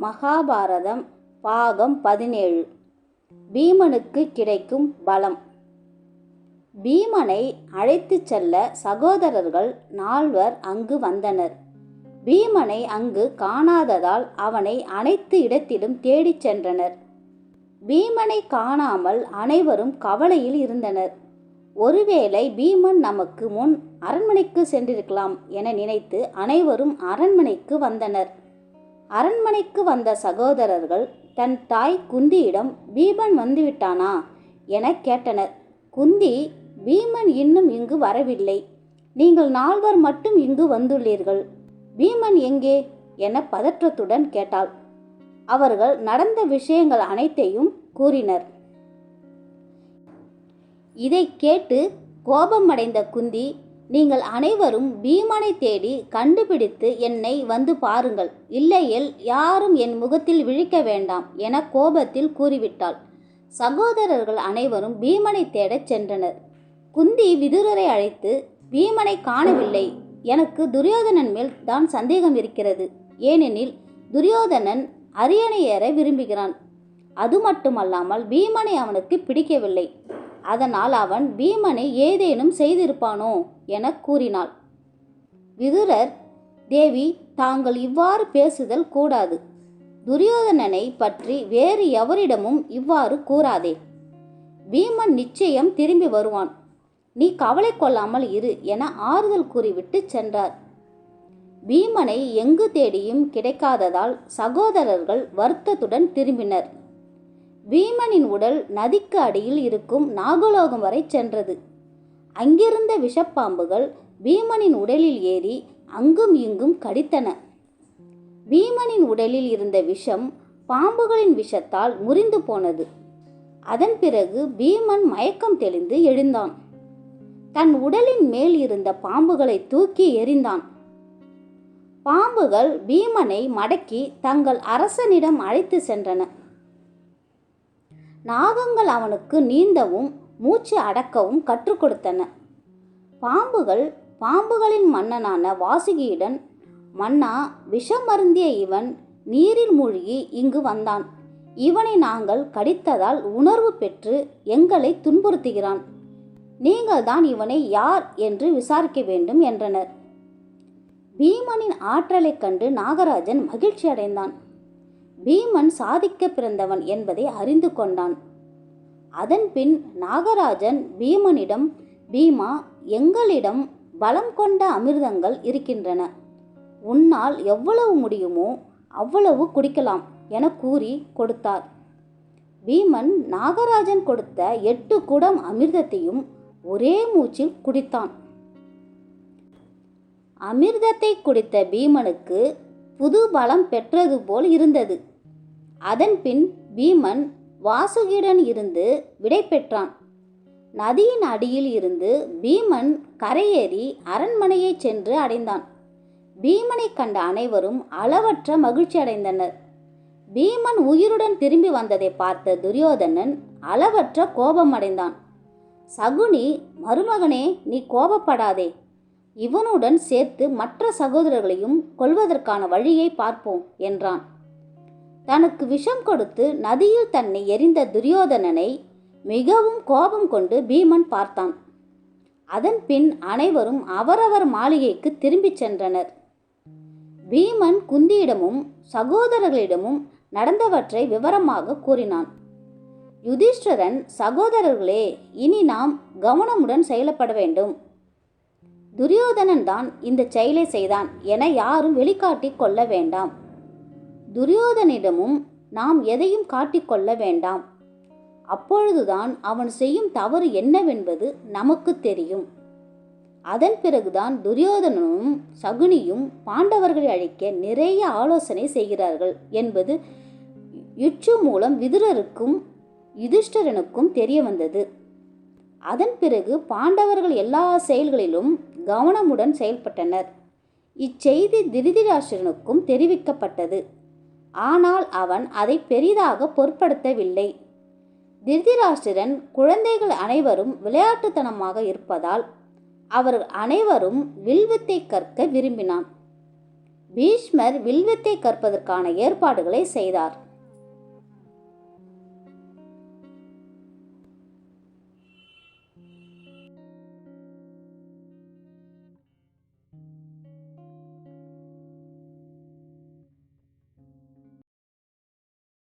மகாபாரதம் பாகம் பதினேழு. பீமனுக்கு கிடைக்கும் பலம். பீமனை அழைத்துச் செல்ல சகோதரர்கள் நால்வர் அங்கு வந்தனர். பீமனை அங்கு காணாததால் அவனை அனைத்து இடத்திலும் தேடிச் சென்றனர். பீமனை காணாமல் அனைவரும் கவலையில் இருந்தனர். ஒருவேளை பீமன் நமக்கு முன் அரண்மனைக்கு சென்றிருக்கலாம் என நினைத்து அனைவரும் அரண்மனைக்கு வந்தனர். அரண்மனைக்கு வந்த சகோதரர்கள் தன் தாய் குந்தியிடம் பீமன் வந்துவிட்டானா? என கேட்டனர். குந்தி பீமன் இன்னும் இங்கு வரவில்லை. நீங்கள் நால்வர் மட்டும் இங்கு வந்துள்ளீர்கள். பீமன் எங்கே? என பதற்றத்துடன் கேட்டாள். அவர்கள் நடந்த விஷயங்கள் அனைத்தையும் கூறினர். இதை கேட்டு கோபமடைந்த குந்தி நீங்கள் அனைவரும் பீமனை தேடி கண்டுபிடித்து என்னை வந்து பாருங்கள். இல்லையேல் யாரும் என் முகத்தில் விழிக்க வேண்டாம் என கோபத்தில் கூறிவிட்டாள். சகோதரர்கள் அனைவரும் பீமனை தேடச் சென்றனர். குந்தி விதுரரை அழைத்து பீமனை காணவில்லை. எனக்கு துரியோதனன் மேல் தான் சந்தேகம் இருக்கிறது. ஏனெனில் துரியோதனன் அரியணை ஏற விரும்புகிறான். அது மட்டுமல்லாமல் பீமனை அவனுக்கு பிடிக்கவில்லை. அதனால் அவன் பீமனை ஏதேனும் செய்திருப்பானோ என கூறினாள். விதுரர் தேவி தாங்கள் இவ்வாறு பேசுதல் கூடாது. துரியோதனனை பற்றி வேறு எவரிடமும் இவ்வாறு கூறாதே பீமன் நிச்சயம் திரும்பி வருவான். நீ கவலை கொள்ளாமல் இரு என ஆறுதல் கூறிவிட்டு சென்றார். பீமனை எங்கு தேடியும் கிடைக்காததால் சகோதரர்கள் வருத்தத்துடன் திரும்பினர். பீமனின் உடல் நதிக்கு அடியில் இருக்கும் நாகலோகம் வரை சென்றது. அங்கிருந்த விஷப்பாம்புகள் பீமனின் உடலில் ஏறி அங்கும் இங்கும் கடித்தன. பீமனின் உடலில் இருந்த விஷம் பாம்புகளின் விஷத்தால் முறிந்து போனது. அதன் பிறகு பீமன் மயக்கம் தெளிந்து எழுந்தான். தன் உடலின் மேல் இருந்த பாம்புகளை தூக்கி எறிந்தான். பாம்புகள் பீமனை மடக்கி தங்கள் அரசனிடம் அழைத்து சென்றன. நாகங்கள் அவனுக்கு நீந்தவும் மூச்சு அடக்கவும் கற்றுக் கொடுத்தன. பாம்புகள் பாம்புகளின் மன்னனான வாசுகியுடன் மன்னா விஷம் மருந்திய இவன் நீரில் மூழ்கி இங்கு வந்தான். இவனை நாங்கள் கடித்ததால் உணர்வு பெற்று எங்களை துன்புறுத்துகிறான். நீங்கள் தான் இவனை யார் என்று விசாரிக்க வேண்டும் என்றனர். பீமனின் ஆற்றலைக் கண்டு நாகராஜன் மகிழ்ச்சி அடைந்தான் பீமன் சாதிக்க பிறந்தவன் என்பதை அறிந்து கொண்டான். அதன் பின் நாகராஜன் பீமனிடம் பீமா எங்களிடம் பலம் கொண்ட அமிர்தங்கள் இருக்கின்றன. உன்னால் எவ்வளவு முடியுமோ அவ்வளவு குடிக்கலாம் என கூறி கொடுத்தார். பீமன் நாகராஜன் கொடுத்த எட்டு குடம் அமிர்தத்தையும் ஒரே மூச்சில் குடித்தான். அமிர்தத்தை குடித்த பீமனுக்கு புது பலம் பெற்றது போல் இருந்தது. அதன் பின் பீமன் வாசுகியுடன் இருந்து விடை பெற்றான். நதியின் அடியில் இருந்து பீமன் கரையேறி அரண்மனையை சென்று அடைந்தான். பீமனை கண்ட அனைவரும் அளவற்ற மகிழ்ச்சி அடைந்தனர். பீமன் உயிருடன் திரும்பி வந்ததை பார்த்த துரியோதனன் அளவற்ற கோபம் அடைந்தான். சகுனி மருமகனே நீ கோபப்படாதே. இவனுடன் சேர்த்து மற்ற சகோதரர்களையும் கொல்வதற்கான வழியை பார்ப்போம் என்றான். தனக்கு விஷம் கொடுத்து நதியில் தன்னை எரிந்த துரியோதனனை மிகவும் கோபம் கொண்டு பீமன் பார்த்தான். அதன் பின் அனைவரும் அவரவர் மாளிகைக்கு திரும்பிச் சென்றனர். பீமன் குந்தியிடமும் சகோதரர்களிடமும் நடந்தவற்றை விவரமாக கூறினான். யுதிஷ்டரன் சகோதரர்களே இனி நாம் கவனமுடன் செயல்பட வேண்டும். துரியோதனன் தான் இந்த செயலை செய்தான் என யாரும் வெளிக்காட்டிக் கொள்ள வேண்டாம். துரியோதனிடமும் நாம் எதையும் காட்டிக்கொள்ள வேண்டாம். அப்பொழுதுதான் அவன் செய்யும் தவறு என்னவென்பது நமக்கு தெரியும். அதன் பிறகுதான் துரியோதனனும் சகுனியும் பாண்டவர்களை அழிக்க நிறைய ஆலோசனை செய்கிறார்கள் என்பது யுட்சு மூலம் விதுரருக்கும் யுதிஷ்டரனுக்கும் தெரிய வந்தது அதன் பிறகு பாண்டவர்கள் எல்லா செயல்களிலும் கவனமுடன் செயல்பட்டனர். இச்செய்தி திருதிராஷ்டிரனுக்கும் தெரிவிக்கப்பட்டது. ஆனால் அவன் அதை பெரிதாக பொருட்படுத்தவில்லை. திருதிராஷ்டிரன் குழந்தைகள் அனைவரும் விளையாட்டுத்தனமாக இருப்பதால் அவர்கள் அனைவரும் வில்வித்தை கற்க விரும்பினான். பீஷ்மர் வில்வித்தை கற்பதற்கான ஏற்பாடுகளை செய்தார்.